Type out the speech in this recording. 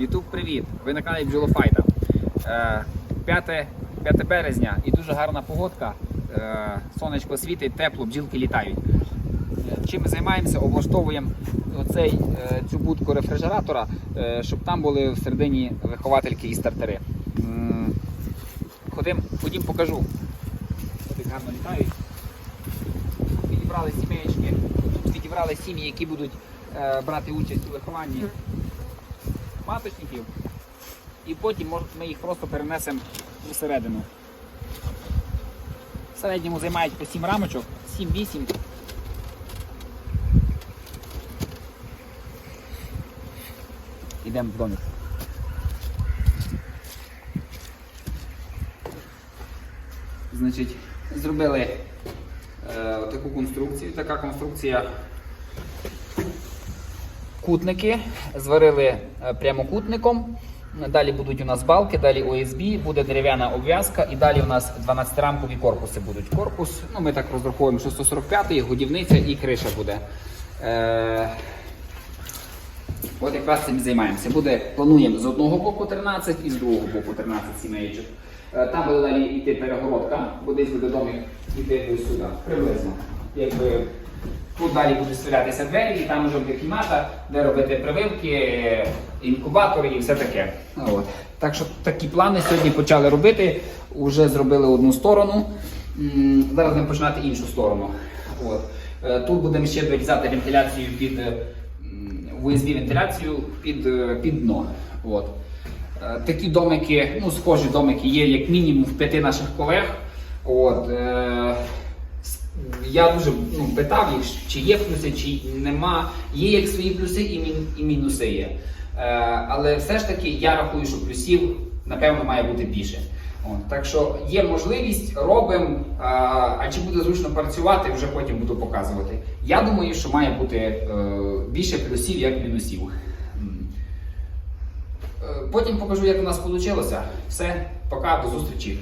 Ютуб, привіт! Ви на каналі Бджолофайта. Е, 5, 5 березня і дуже гарна погодка. Е, сонечко світить, тепло, бджілки літають. Е, Чим ми займаємося? Облаштовуємо оцей, цю будку рефрижератора, щоб там були всередині виховательки і стартери. Ходим, ходім, покажу. Як гарно літають. Відібрали сімеєчки, відібрали сім'ї, які будуть брати участь у вихованні маточників. І потім ми їх просто перенесемо всередину. В середньому займають по 7 рамочок, 7-8. Йдемо в домик. Значить, зробили е, таку конструкцію. Така конструкція кутники, зварили е, прямокутником. Далі будуть у нас балки, далі ОСБ, буде дерев'яна обв'язка і далі у нас 12-рамкові корпуси будуть. Корпус, ну ми так розраховуємо, що 145 годівниця і криша буде. Е, От якраз цим займаємося. Буде, плануємо з одного боку 13 і з другого боку 13 сімейчок. Е, Там буде далі йти перегородка, бо десь буде домик ось сюди, приблизно. Якби тут далі будуть стрілятися двері, і там вже буде кімната, де робити прививки, інкубатори і все таке. От. Так що такі плани сьогодні почали робити. Уже зробили одну сторону. Зараз будемо починати іншу сторону. От. Е, Тут будемо ще вирізати вентиляцію під. USB вентиляцію під, е, під дно. От. Е, Такі домики, ну, схожі домики є як мінімум в п'яти наших колег. От, я дуже ну, питав їх, чи є плюси, чи нема. Є як свої плюси і, мін, і мінуси є. Е, але все ж таки я рахую, що плюсів напевно має бути більше. От, так що є можливість, робимо. А, а чи буде зручно працювати, вже потім буду показувати. Я думаю, що має бути е, більше плюсів, як мінусів. Е, Потім покажу, як у нас вийшло. Все, пока, до зустрічі.